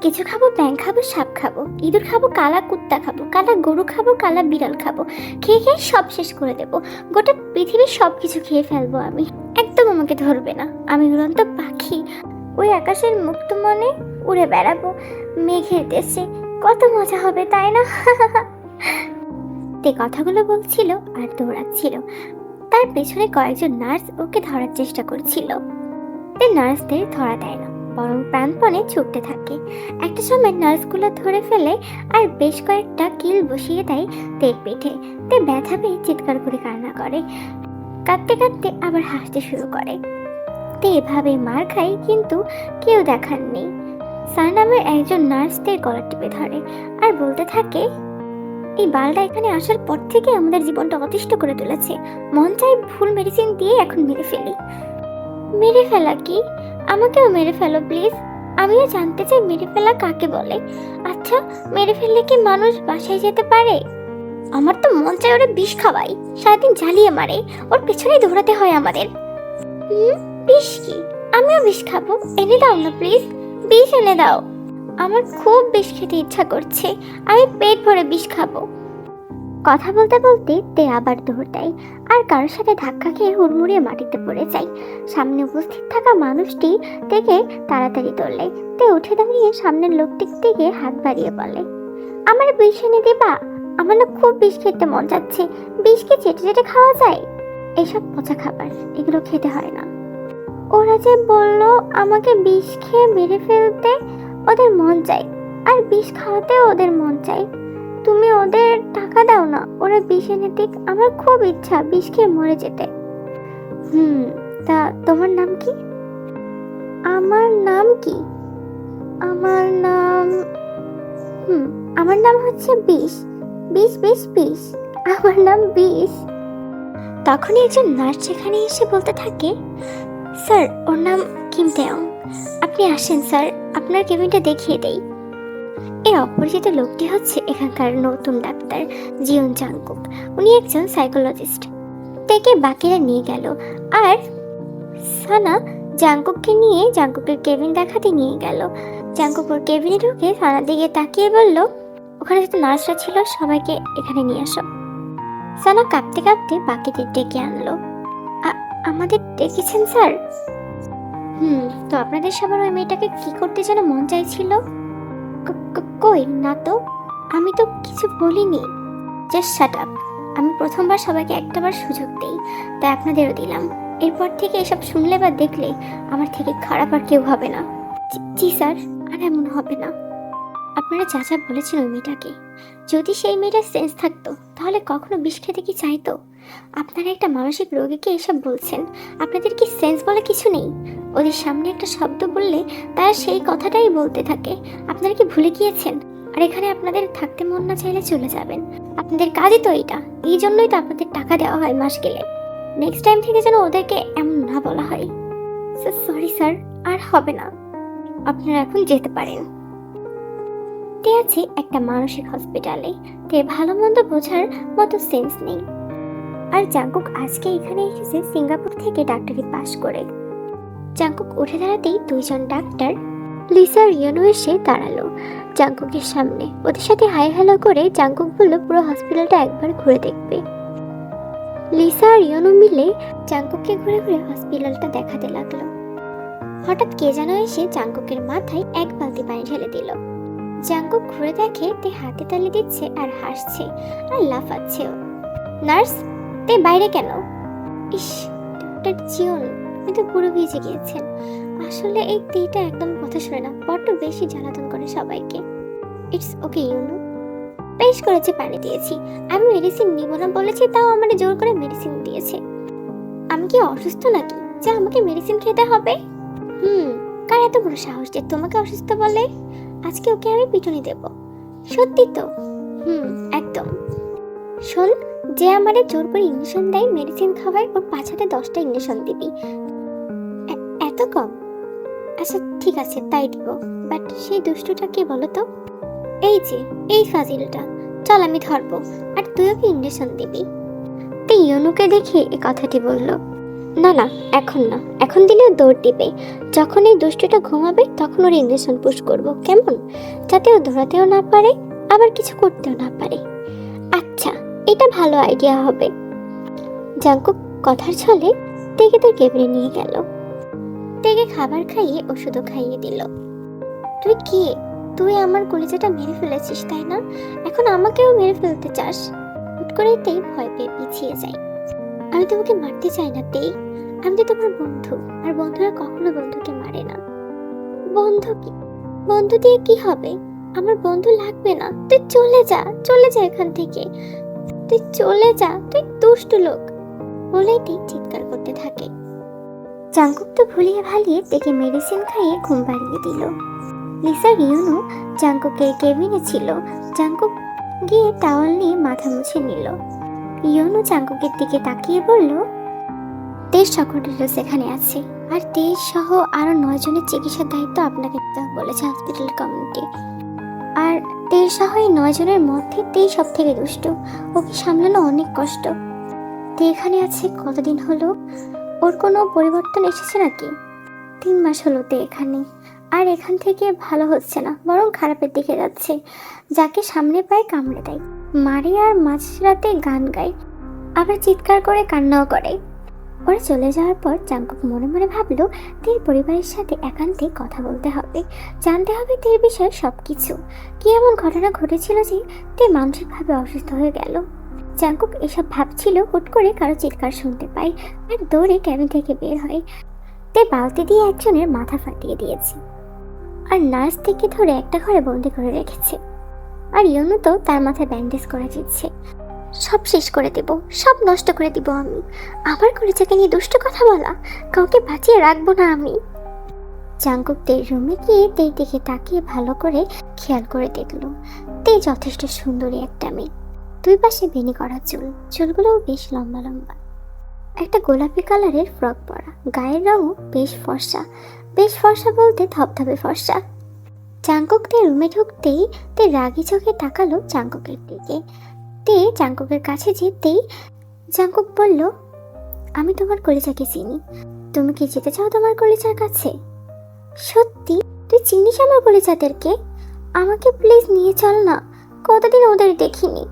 কিছু খাব ব্যাং খাব, সাপ খাব, ইঁদুর খাব, কালা কুত্তা খাব, কালা গরু খাব, কালা বিড়াল খাব, খেয়ে খেয়ে সব শেষ করে দেবো। গোটা পৃথিবীর সব কিছু খেয়ে ফেলব আমি। একদম আমাকে ধরবে না। আমি উড়ন্ত পাখি। ওই আকাশের মুক্ত মনে উড়ে বেড়াবো। মেঘের দেশে কত মজা হবে, তাই না? তে কথাগুলো বলছিল আর দৌড়াচ্ছিল। তার পেছনে কয়েকজন নার্স ওকে ধরার চেষ্টা করছিল। তে নার্সদের ধরা দেয় না। বরং প্রাণপণে ছুটতে থাকে। একটা সময় নার্সগুলো ধরে ফেলে আর বেশ কয়েকটা কিল বসিয়ে দেয় তের পিঠে। তে ব্যথা পেয়ে চিৎকার করে কান্না করে। কাঁদতে কাঁদতে আবার হাসতে শুরু করে। তে এভাবে মার খায় কিন্তু কেউ দেখার নেই। স্যার নামের একজন নার্সদের গলা টিপে ধরে আর বলতে থাকে, এই বালটা এখানে আসার পর থেকে আমাদের জীবনটা অতিষ্ঠ করে তুলেছে। মন চাই ভুল মেডিসিন দিয়ে এখন মেরে ফেলি। মেরে ফেলা কি? আমাকেও মেরে ফেলো, প্লিজ। আমিও জানতে চাই মেরে ফেলা কাকে বলে। আচ্ছা মেরে ফেললে কি মানুষ বাসায় যেতে পারে? আমার তো মন চাই ওরা বিষ খাওয়াই, সারাদিন জ্বালিয়ে মারে, ওর পেছনেই দৌড়াতে হয় আমাদের। হুম, বিষ কি? আমিও বিষ খাব, এনে দাও না, প্লিজ। বিষ এনে দাও। আমার খুব বিষ খেতে ইচ্ছা করছে, আমি পেট ভরে বিষ খাব। কথা বলতে বলতে তে আবার দৌড় দেয় আর কারোর সাথে ধাক্কা খেয়ে হুড়মুড়িয়ে মাটিতে পড়ে যায়। সামনে উপস্থিত থাকা মানুষটি থেকে তাড়াতাড়ি তোলে তে উঠে দাঁড়িয়ে সামনের লোকটির দিকে হাত বাড়িয়ে বলে, আমার বিষ এনে দেবা? আমার না খুব বিষ খেতে মন যাচ্ছে। বিষকে চেটে চেটে খাওয়া যায়? এসব পচা খাবার, এগুলো খেতে হয় না। ওরা যে বলল আমাকে বিষ খেয়ে মেরে ফেলতে ওদের মন চায়, আর বিষ খাওয়াতেও ওদের মন চায় তুমি ওদের টাকা দাও না। ওরা বিষ এনে দিক। আমার খুব ইচ্ছা বিষ খেয়ে মরে যেতে। হুম, তা তোমার নাম কি? আমার নাম কি? আমার নাম, হুম, আমার নাম হচ্ছে বিষ। বিষ বিষ বিষ। আমার নাম বিষ। তখনই একজন নার্স সেখানে এসে বলতে থাকে, স্যার, ওর নাম কিম আপনি আসেন, স্যার। আপনার কেবিনটা দেখিয়ে দেই। এই অপরিচিত লোকটি হচ্ছে এখানকার নতুন ডাক্তার জিয়ন জাংকুক উনি একজন সাইকোলজিস্ট থেকে বাকিরা নিয়ে গেল। আর সানা জাংকুককে নিয়ে জাংকুকের কেবিন দেখাতে নিয়ে গেল। জাংকুক ওর কেবিনে ঢুকে সানার দিকে তাকিয়ে বলল, ওখানে যত নার্সরা ছিল, সবাইকে এখানে নিয়ে আসো সানা কাঁপতে কাঁপতে বাকিদের ডেকে আনলো। আমাদের ডেকেছেন স্যার? হুম, তো আপনাদের সবার ওই মেয়েটাকে কি করতে যেন মন চাইছিল? কই? না তো, আমি তো কিছু বলিনি। জাস্ট শাট আপ আমি প্রথমবার সবাইকে একটাবার সুযোগ দেই, তাই আপনাদেরও দিলাম। এরপর থেকে এসব শুনলে বা দেখলে আমার থেকে খারাপ আর কেউ হবে না। জি- স্যার, আর এমন হবে না। আপনারা যা যা বলেছেন ওই মেয়েটাকে। যদি সেই মেয়েটার সেন্স থাকতো, তাহলে কখনো বিষ খেতে কি চাইতো? আপনারা একটা মানসিক রোগীকে এসব বলছেন, আপনাদের কি সেন্স বলে কিছু নেই? ওদের সামনে একটা শব্দ বললে তারা সেই কথাটাই বলতে থাকে। আপনারা কি ভুলে গিয়েছেন? আর এখানে আপনাদের থাকতে মন না চাইলে চলে যাবেন। আপনাদের কাজই তো এইটা, এই জন্যই তো আপনাদের টাকা দেওয়া হয় মাস গেলে। নেক্সট টাইম থেকে যেন ওদেরকে এমন না বলা হয়। সরি স্যার আর হবে না। আপনারা এখন যেতে পারেন। তে আছে একটা মানসিক হসপিটালে তে ভালো মন্দ বোঝার মতো সেন্স নেই। আর জাঙ্কুক আজকে এখানে এসেছে সিঙ্গাপুর থেকে ডাক্তারি পাশ করে। জাঙ্কুক উঠে দাঁড়াতেই দুইজন ডাক্তার লিসা আর ইয়নো এসে দাঁড়াল। জাঙ্কুকের সামনে ওদের সাথে হাই হ্যালো করে জাঙ্কুক বলল, পুরো হসপিটালটা একবার ঘুরে দেখবে। লিসা আর ইয়নো মিলে জাঙ্কুককে ঘুরে ঘুরে হসপিটালটা দেখাতে লাগল। হঠাৎ কে যেন এসে জাঙ্কুকের মাথায় এক বালতি পানি ঢেলে দিল। জাঙ্কুক ঘুরে দেখে তে হাতে তালি দিচ্ছে আর হাসছে আর লাফাচ্ছেও। নার্স, তে বাইরে কেন? ইস, ডক্টর জিওন তো পুরো ভিজে গিয়েছেন। আসলে এই তেটা একদম কথা শোনে না, বড্ড বেশি জ্বালাতন করে সবাইকে। ইটস ওকে ইউনো বেশ করেছে, পানি দিয়েছি। আমি মেডিসিন নিব না বলেছি, তাও আমার জোর করে মেডিসিন দিয়েছে। আমি কি অসুস্থ নাকি? যে আমাকে মেডিসিন খেতে হবে? হুম, কার এত বড় সাহস যে তোমাকে অসুস্থ বলে? আজকে ওকে আমি পিটুনি দেব। সত্যি তো? হুম, একদম। শোন, যে আমারে জোর করে ইঞ্জেকশন দেয় মেডিসিন খাওয়ায় ওর পাঁচ হাতে দশটা ইঞ্জেকশন দিবি। এত কম? আচ্ছা ঠিক আছে, তাই দিব। বাট সেই দুষ্টুটা কে বলো তো? এই যে, এই ফাজিলটা। চল, আমি ধরবো। আর তুই ওকে ইঞ্জেকশন দিবি। তো ইয়নুকে দেখে এ কথাটি বলল। না না, এখন না। এখন দিলেও দৌড় দিবে। যখন এই দুষ্টুটা ঘুমাবে, তখন ওর ইঞ্জেকশন পুশ করব। কেমন? যাতে ও দৌড়াতেও না পারে, আবার কিছু করতেও না পারে। আচ্ছা এটা ভালো আইডিয়া হবে। জাঙ্কুক কথার ছলে তেকে তার কেবিনে নিয়ে গেল। তেকে খাবার খাইয়ে ওষুধও খাইয়ে দিল। তুই কি? তুই আমার কলিজাটা মেরে ফেলেছিস, তাই না? এখন আমাকেও মেরে ফেলতে চাস? হুট করে তেই ভয় পেয়ে পিছিয়ে যায়। আমি তোমাকে মারতে চাই না, তেই। আমি তো তোমার বন্ধু, আর বন্ধুরা কখনো বন্ধুকে মারে না। বন্ধু কি? বন্ধু দিয়ে কি হবে? আমার বন্ধু লাগবে না। তুই চলে যা চলে যা এখান থেকে। তুই চলে যা, তুই দুষ্ট লোক। বলেই তেই চিৎকার করতে থাকে। চাঙ্কুক তো ভুলিয়ে ভালিয়ে তেকে মেডিসিন খাইয়ে ঘুম পাড়িয়ে দিল। লিসা রিউনও চাঙ্কুকের কেবিনে ছিল। চাঙ্কুক গিয়ে টাওয়াল নিয়ে মাথা মুছে নিল। ইয়নও চাঙ্কুকের দিকে তাকিয়ে বলল তেইশ সকলেরও সেখানে আছে। আর তেইশ সহ আরও নয় জনের চিকিৎসার দায়িত্ব আপনাকে হবে বলেছে হসপিটাল কমিউনিটি আর তেইশ সহ এই নয় জনের মধ্যে তেইশ সব থেকে দুষ্ট। ওকে সামলানো অনেক কষ্ট। তে এখানে আছে কতদিন হলো? ওর কোনো পরিবর্তন এসেছে নাকি? তিন মাস হলো তে এখানে। আর এখান থেকে ভালো হচ্ছে না, বরং খারাপের দিকে যাচ্ছে। যাকে সামনে পায় কামড়ে দেয়। মারি আর মাঝরাতে গান গায়। আবার চিৎকার করে কান্নাও করে। ওরা চলে যাওয়ার পর চাঙ্কুক মনে মনে ভাবলো, তের পরিবারের সাথে একান্তে কথা বলতে হবে। জানতে হবে তের বিষয়ে সব কিছু কি এমন ঘটনা ঘটেছিল যে তে মানসিকভাবে অসুস্থ হয়ে গেল? চাঙ্কুক এসব ভাবছিল, হুট করে কারও চিৎকার শুনতে পায় আর দৌড়ে ক্যাবিন থেকে বের হয়। তে বালতি দিয়ে একজনের মাথা ফাটিয়ে দিয়েছে। আর নার্স থেকে ধরে একটা ঘরে বন্দি করে রেখেছে। আর ইয়নু তো তার মাথায় ব্যান্ডেজ করে দিচ্ছে। সব শেষ করে দেব, সব নষ্ট করে দিব আমি। আমার কলেজাকে নিয়ে দুষ্ট কথা বলা, কাউকে বাঁচিয়ে রাখব না আমি। তের রুমে গিয়ে তেই দিকে তাকিয়ে ভালো করে খেয়াল করে দেখল, তে যথেষ্ট সুন্দরী একটা মেয়ে। দুই পাশে বেনি করা চুল, চুলগুলোও বেশ লম্বা লম্বা। একটা গোলাপি কালারের ফ্রক পরা, গায়ের রঙও বেশ ফর্সা বেশ ফর্সা বলতে ধবধবে ফর্সা। চাঙ্কুক তে রুমে ঢুকতেই তে রাগি চোখে তাকালো চাঙ্কুকের দিকে। তে চাঙ্কুকের কাছে যেতেই চাঙ্কুক বলল, আমি তোমার কলিজাকে চিনি। তুমি কি যেতে চাও তোমার কলিজার কাছে? সত্যি? তুই চিনিস আমার কলিজাদেরকে? আমাকে প্লিজ নিয়ে চল না। কতদিন ওদের দেখিনি।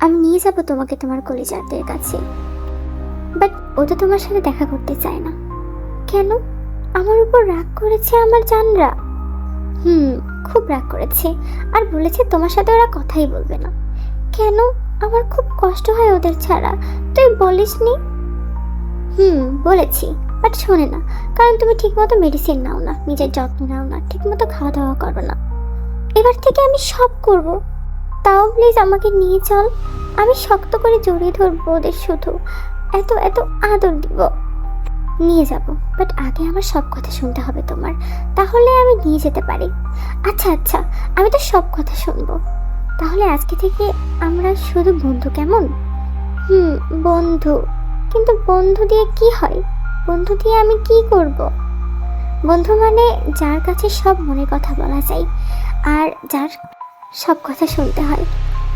আমি নিয়ে যাব তোমাকে তোমার কলিজাদের কাছে। বাট ও তো তোমার সাথে দেখা করতে চায় না। কেন? আমার উপর রাগ করেছে আমার জানরা। হুম, খুব রাগ করেছে। আর বলেছে তোমার সাথে ওরা কথাই বলবে না। কেন? আমার খুব কষ্ট হয় ওদের ছাড়া। তুই বলিসনি? হুম, বলেছি, বাট শোনে না। কারণ তুমি ঠিকমতো মেডিসিন নাও না, নিজের যত্ন নাও না, ঠিকমতো খাওয়া দাওয়া করো না। এবার থেকে আমি সব করব। তাও প্লিজ আমাকে নিয়ে চল। আমি শক্ত করে জড়িয়ে ধরবো ওদের শুধু। এত এত আদর দিব। নিয়ে যাব, বাট আগে আমার সব কথা শুনতে হবে তোমার। তাহলে আমি নিয়ে যেতে পারি। আচ্ছা আচ্ছা আমি তো সব কথা শুনব। তাহলে আজকে থেকে আমরা শুধু বন্ধু কেমন? হুম, বন্ধু। কিন্তু বন্ধু দিয়ে কি হয়? বন্ধু দিয়ে আমি কি করব? বন্ধু মানে যার কাছে সব মনের কথা বলা যায়, আর যার সব কথা শুনতে হয়।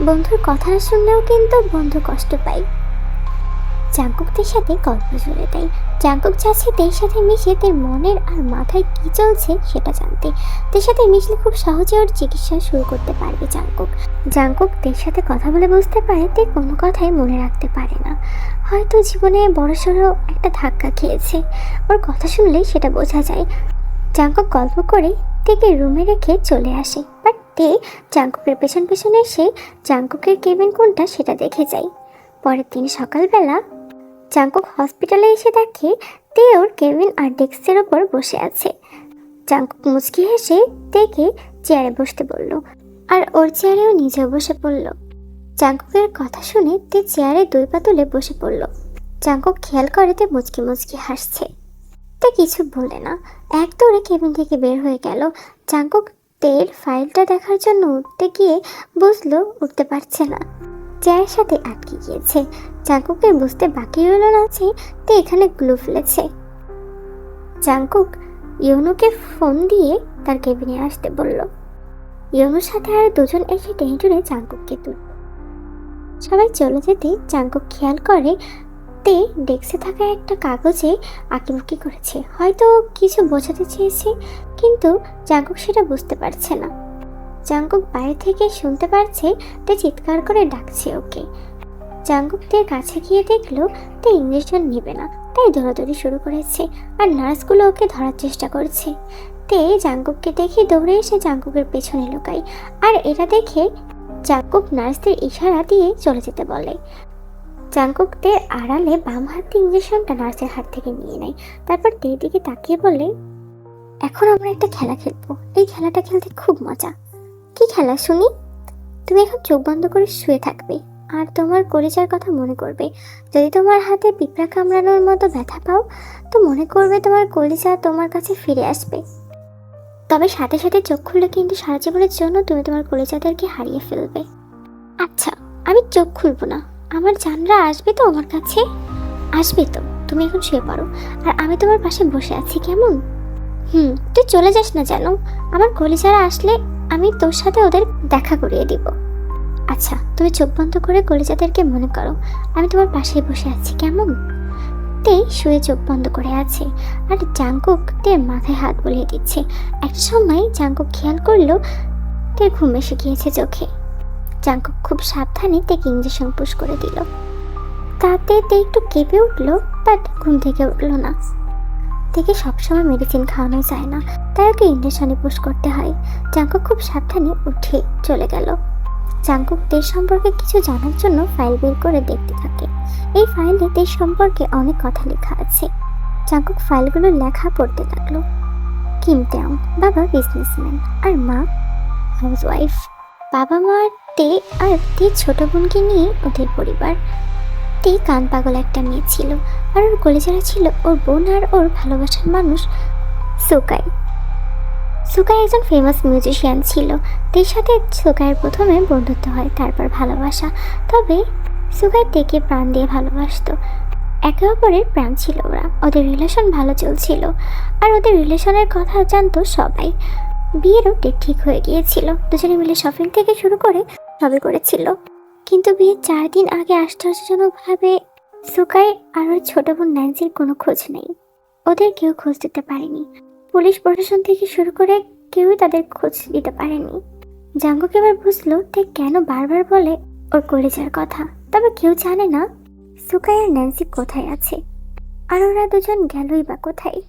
বন্ধুর কথা না শুনলেও কিন্তু বন্ধু কষ্ট পায়। জাঙ্কুকদের সাথে গল্প জুড়ে দেয়। জাঙ্কুক চাচ্ছে তের সাথে মিশে তের মনের আর মাথায় কি চলছে সেটা জানতে, তের সাথে মিশলে খুব সহজে ওর চিকিৎসা শুরু করতে পারবে জাঙ্কুক। জাঙ্কুক তের সাথে কথা বলে বুঝতে পারে তে কোনো কথাই মনে রাখতে পারে না। হয়তো জীবনে বড়সড় একটা ধাক্কা খেয়েছে। ওর কথা শুনলেই সেটা বোঝা যায়। জাঙ্কুক গল্প করে তেকে রুমে রেখে চলে আসে, বাট তে জাঙ্কুকের পেছন পেছনে এসে জাঙ্কুকের কেবিন কোনটা সেটা দেখে যায়। পরের দিন সকালবেলা জাঙ্কুক হসপিটালে এসে দেখে তে ওর কেবিন আর ডেস্কের ওপর বসে আছে। জাঙ্কুক মুচকি হেসে তেকে চেয়ারে বসতে বলল, আর ওর চেয়ারেও নিজেও বসে পড়ল। জাঙ্কুকের কথা শুনে তে চেয়ারে দুই পা তুলে বসে পড়ল। জাঙ্কুক খেয়াল করে তে মুচকি মুচকি হাসছে। তে কিছু বলে না। এক দৌড়ে কেবিন থেকে বের হয়ে গেল। জাঙ্কুক তের ফাইলটা দেখার জন্য উঠতে গিয়ে বুঝলো, উঠতে পারছে না। চেয়ারের সাথে আটকে গিয়েছে। জাঙ্কুকের বুঝতে বাকি রইল না যে তে এখানে গ্লু ফেলেছে। জাঙ্কুক ইয়নুকে ফোন দিয়ে তার কেবিনে আসতে বলল ইয়নুর সাথে আর দুজন এসে টেনে টুনে জাঙ্কুককে তুলল সবাই চলে যেতে জাঙ্কুক খেয়াল করে তে ডেস্কে থাকা একটা কাগজে আঁকিবুকি করেছে। হয়তো কিছু বোঝাতে চেয়েছে, কিন্তু জাঙ্কুক সেটা বুঝতে পারছে না। জাঙ্কুক বাইরে থেকে শুনতে পারছে, তে চিৎকার করে ডাকছে ওকে। জাঙ্কুক তে কাছে গিয়ে দেখল, তে ইঞ্জেকশন নেবে না, তাই দৌড়াদৌড়ি শুরু করেছে, আর নার্সগুলো ওকে ধরার চেষ্টা করছে। তে জাঙ্কুককে দেখে দৌড়ে এসে জাঙ্কুকের পেছনে লুকায়, আর এটা দেখে জাঙ্কুক নার্সদের ইশারা দিয়ে চলে যেতে বলে। জাঙ্কুকদের আড়ালে বাম হাত ইঞ্জেকশনটা নার্সের হাত থেকে নিয়ে নেয়, তারপর তে দিকে তাকিয়ে বলে, এখন আমরা একটা খেলা খেলব। এই খেলাটা খেলতে খুব মজা। কি খেলা শুনি? তুমি এখন চোখ বন্ধ করে শুয়ে থাকবে আর তোমার কলিজার কথা মনে করবে। যদি তোমার হাতে পিঁপড়া কামড়ানোর মতো ব্যথা পাও, তো মনে করবে তোমার কলিজা তোমার কাছে ফিরে আসবে। তবে সাথে সাথে চোখ খুললে কিন্তু সারা জীবনের জন্য তুমি তোমার কলিজাদেরকে হারিয়ে ফেলবে। আচ্ছা আমি চোখ খুলবো না। আমার জানরা আসবে তো আমার কাছে? আসবে তো, তুমি এখন শুয়ে পড়ো। আর আমি তোমার পাশে বসে আছি, কেমন? হুম, তুই চলে যাস না যেন। আমার কলিজারা আসলে আমি তোর সাথে ওদের দেখা করিয়ে দিব। আচ্ছা তুমি চোখ বন্ধ করে কলিজাদেরকে মনে করো, আমি তোমার পাশেই বসে আছি, কেমন? তে শুয়ে চোখ বন্ধ করে আছে আর জাঙ্কুক তে মাথায় হাত বুলিয়ে দিচ্ছে। একটা সময় জাঙ্কুক খেয়াল করল, তে ঘুম এসে গিয়েছে চোখে। জাঙ্কুক খুব সাবধানে তেকে ইঞ্জেকশন পুশ করে দিল। তাতে তে একটু কেঁপে উঠল, বাট ঘুম থেকে উঠল না। থেকে সবসময় মেডিসিন খাওয়ানো যায় না। তাই ওকে ইঞ্জেকশনে পুশ করতে হয়। জাঙ্কুক খুব সাবধানে উঠে চলে গেল। জাঙ্কুক দেশ সম্পর্কে কিছু জানার জন্য ফাইল বের করে দেখতে থাকে। এই ফাইলে দেশ সম্পর্কে অনেক কথা লেখা আছে। জাঙ্কুক ফাইলগুলো লেখা পড়তে থাকল কিম ট্যাং বাবা বিজনেসম্যান আর মা হাউস ওয়াইফ বাবা মা তে আর তে ছোট বোনকে নিয়ে ওদের পরিবার। তে কান পাগল একটা মেয়ে ছিল। আর ওর কলেজারা ছিল, ওর বোন আর ওর ভালোবাসার মানুষ সুকাই। সুকাই একজন ফেমাস মিউজিশিয়ান ছিল। তের সাথে সুকাইয়ের প্রথমে বন্ধুত্ব হয়, তারপর ভালোবাসা। তবে সুকাই তেকে প্রাণ দিয়ে ভালোবাসত। একে অপরের প্রাণ ছিল ওরা। ওদের রিলেশন ভালো চলছিল। আর ওদের রিলেশনের কথা জানতো সবাই। বিয়েরও ডেট ঠিক হয়ে গিয়েছিল। দুজনে মিলে শপিং থেকে শুরু করে সবই করেছিল। কিন্তু বিয়ের চার দিন আগে আশ্চর্যজনকভাবে সুকাই আর ওর ছোট বোন ন্যান্সির কোনো খোঁজ নেই। ওদের কেউ খোঁজ দিতে পারেনি। পুলিশ প্রশাসন থেকে শুরু করে কেউই তাদের খোঁজ দিতে পারেনি। জাঙ্গুক এবার বুঝলো তে কেন বারবার বলে ওর কলেজার কথা। তবে কেউ জানে না সুকাই আর ন্যান্সি কোথায় আছে। আর ওরা দুজন গেলই বা কোথায়।